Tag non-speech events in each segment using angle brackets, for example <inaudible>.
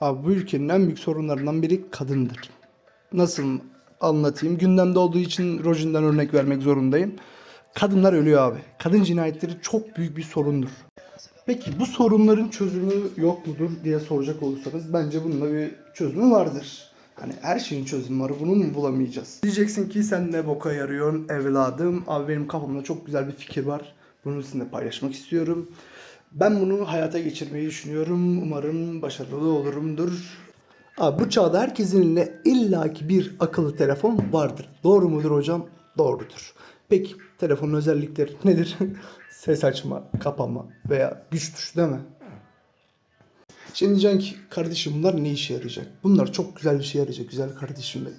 Abi bu ülkenin en büyük sorunlarından biri kadındır. Nasıl anlatayım? Gündemde olduğu için Rojin'den örnek vermek zorundayım. Kadınlar ölüyor abi. Kadın cinayetleri çok büyük bir sorundur. Peki bu sorunların çözümü yok mudur diye soracak olursanız bence bunun da bir çözümü vardır. Hani her şeyin çözümü var. Bunu mu bulamayacağız? Diyeceksin ki sen ne boka yarıyorsun evladım. Abi benim kafamda çok güzel bir fikir var. Bunu sizinle paylaşmak istiyorum. Ben bunu hayata geçirmeyi düşünüyorum. Umarım başarılı olurumdur. Abi bu çağda herkesin elinde illaki bir akıllı telefon vardır. Doğru mudur hocam? Doğrudur. Peki telefonun özellikleri nedir? <laughs> Ses açma, kapama veya güç tuşu değil mi? Şimdi diyeceksin ki kardeşim bunlar ne işe yarayacak? Bunlar çok güzel bir şey yarayacak güzel kardeşim benim.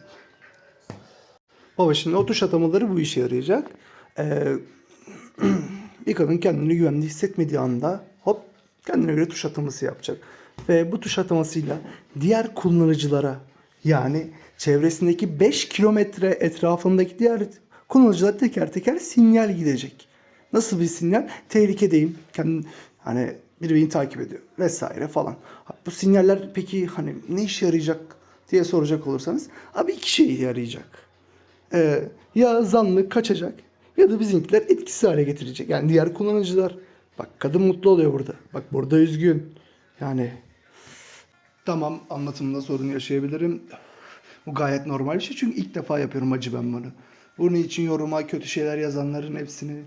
Baba şimdi o tuş atamaları bu işe yarayacak. Ee, <clears throat> bir kadın kendini güvende hissetmediği anda hop kendine göre tuş ataması yapacak. Ve bu tuş atamasıyla diğer kullanıcılara yani çevresindeki 5 kilometre etrafındaki diğer kullanıcılara teker teker sinyal gidecek. Nasıl bir sinyal? Tehlikedeyim. Kendim, hani biri beni takip ediyor vesaire falan. Bu sinyaller peki hani ne işe yarayacak diye soracak olursanız abi iki şeye yarayacak. Ee, ya zanlı kaçacak ya da bizimkiler etkisiz hale getirecek. Yani diğer kullanıcılar. Bak kadın mutlu oluyor burada. Bak burada üzgün. Yani tamam anlatımda sorun yaşayabilirim. Bu gayet normal bir şey çünkü ilk defa yapıyorum acı ben bunu. Bunun için yoruma kötü şeyler yazanların hepsini